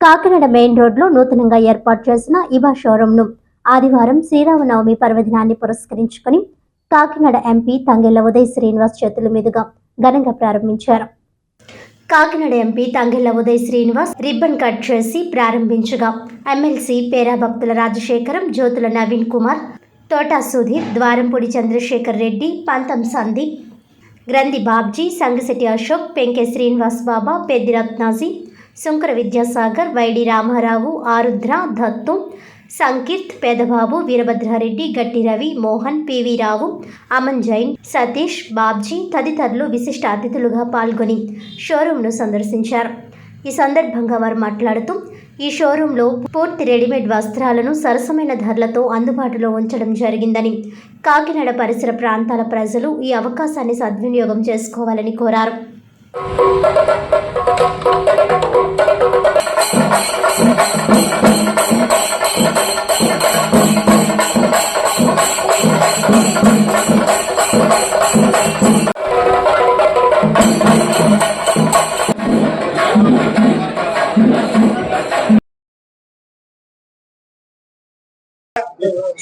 Kakinada main రోడ్లో నూతనంగా ఏర్పాటు చేసిన ఇవా షోరూంను ఆదివారం శ్రీరామనవమి పర్వదినాన్ని పురస్కరించుకుని కాకినాడ ఎంపీ తంగెళ్ళ ఉదయ్ శ్రీనివాస్ చేతుల మీదుగా ఘనంగా ప్రారంభించారు. Kakinada MP Tangella Uday Srinivas ribbon cut చేసి ప్రారంభించగా ఎమ్మెల్సీ పేరా భక్తుల Rajasekharam Jyothula Naveen Kumar Thota Sudheer Dwarampudi Chandrasekhar Reddy Pantam Sandeep Granthi Babji Sangasetti Ashok Penke Srinivas Baba Peddi Ratnaji Shankara Vidyasagar Y D Ramarao Arudra Dattu Sankeerth Pedababu Veerabhadrareddy Gatti Ravi Mohan P V Rao Aman Jain Satish Babji తదితరులు విశిష్ట అతిథులుగా పాల్గొని షోరూంను సందర్శించారు. ఈ సందర్భంగా వారు మాట్లాడుతూ ఈ షోరూంలో పూర్తి రెడీమేడ్ వస్త్రాలను సరసమైన ధరలతో అందుబాటులో ఉంచడం జరిగిందని కాకినాడ పరిసర ప్రాంతాల ప్రజలు ఈ అవకాశాన్ని సద్వినియోగం చేసుకోవాలని కోరారు.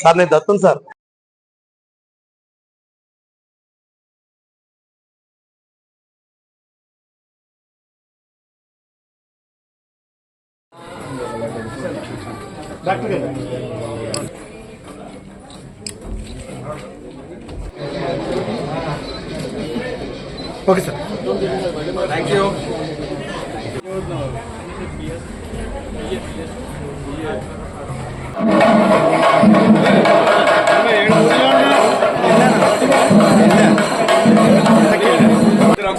సార్ నేను దత్తును sir okay sir thank you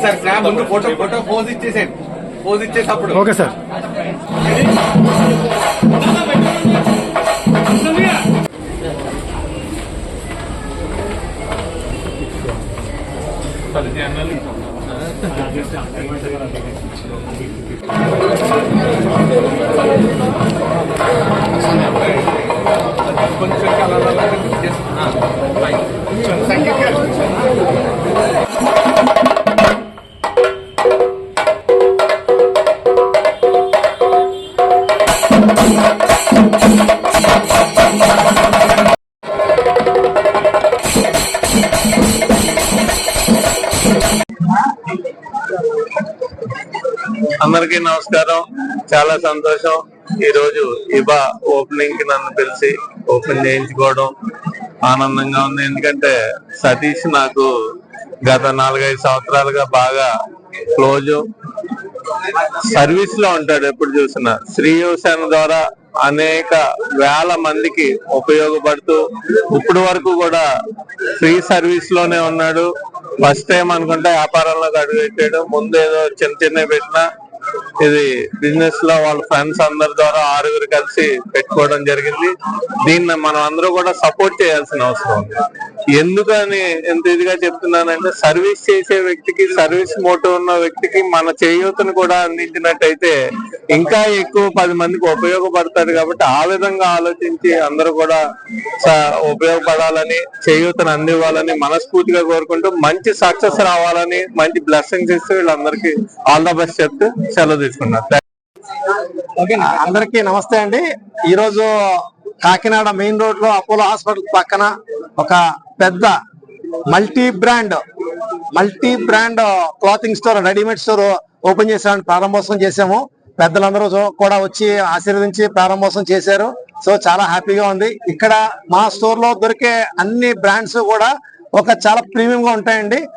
ఒకసారి రా, ముందు ఫోటో ఫోటో పోజ్ ఇచ్చేసేయండి పోజ్ ఇచ్చేటప్పుడు. Okay sir. కొంచెం అలా అందరికీ నమస్కారం. చాలా సంతోషం. ఈ రోజు ఇబా ఓపెనింగ్కి నన్ను పిలిచి ఓపెన్ చేయించుకోవడం ఆనందంగా ఉంది. ఎందుకంటే సతీష్ నాకు గత నాలుగైదు సంవత్సరాలుగా బాగా క్లోజ్. సర్వీస్లో ఉంటాడు ఎప్పుడు చూసినా. శ్రీయోసేన ద్వారా అనేక వేల మందికి ఉపయోగపడుతూ ఇప్పుడు వరకు కూడా ఫ్రీ సర్వీస్లోనే ఉన్నాడు. ఫస్ట్ టైం అనుకుంటే వ్యాపారంలోకి అడుగు పెట్టాడు. ముందేదో చిన్న చిన్న పెట్టినా ఇది బిజినెస్లో వాళ్ళ ఫ్రెండ్స్ అందరి ద్వారా ఆరుగురు కలిసి పెట్టుకోవడం జరిగింది. దీన్ని మనం అందరూ కూడా సపోర్ట్ చేయాల్సిన అవసరం ఉంది. ఎందుకని ఎంత ఇదిగా చెప్తున్నానంటే సర్వీస్ చేసే వ్యక్తికి సర్వీస్ మోటో ఉన్న వ్యక్తికి మన చేయూతను కూడా అందించినట్టయితే ఇంకా ఎక్కువ పది మందికి ఉపయోగపడతాడు కాబట్టి ఆ విధంగా ఆలోచించి అందరూ కూడా ఉపయోగపడాలని చేయూతను అందివ్వాలని మనస్ఫూర్తిగా కోరుకుంటూ మంచి సక్సెస్ రావాలని మంచి బ్లెస్సింగ్స్ ఇస్తూ వీళ్ళందరికీ ఆల్ ద బెస్ట్ చెప్తూ సెలవు తీసుకున్నారు ఓకే అందరికీ నమస్తే అండి. ఈ రోజు కాకినాడ మెయిన్ రోడ్లో అపోలో హాస్పిటల్ పక్కన ఒక పెద్ద multi brand multi brand clothing store readymade store open చేసామని ప్రారంభోత్సవం చేసాము పెద్దలందరూ కూడా వచ్చి ఆశీర్వదించి ప్రారంభోత్సవం చేశారు. సో చాలా హ్యాపీగా ఉంది. ఇక్కడ మా స్టోర్లో దొరికే అన్ని బ్రాండ్స్ కూడా ఒక చాలా ప్రీమియం గా ఉంటాయండి.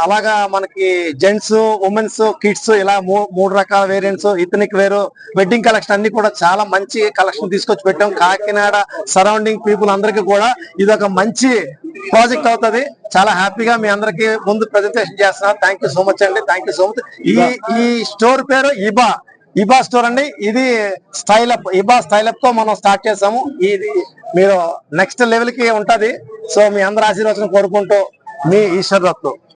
అలాగా మనకి జెంట్స్ ఉమెన్స్ కిడ్స్ ఇలా మూ- మూడు రకాల వేరియంట్స్ ఇతనిక్ వేరు వెడ్డింగ్ కలెక్షన్ అన్ని కూడా చాలా మంచి కలెక్షన్ తీసుకొచ్చి పెట్టాం. కాకినాడ సరౌండింగ్ పీపుల్ అందరికీ కూడా ఇది ఒక మంచి ప్రాజెక్ట్ అవుతుంది. చాలా హ్యాపీగా మీ అందరికి ముందు ప్రజెంటేషన్ చేస్తున్నాను. థ్యాంక్ యూ సో మచ్ అండి. థ్యాంక్ యూ సో మచ్ ఈ ఈ స్టోర్ పేరు ఇబా. ఇబా స్టోర్ అండి. ఇది స్టైల్ అప్ ఇబా స్టైల్ అప్తో మనం స్టార్ట్ చేసాము. ఇది మీరు నెక్స్ట్ లెవెల్కి ఉంటది. సో మీ అందరి ఆశీర్వచనం కోరుకుంటూ మీ ఈశ్వర్ దత్తు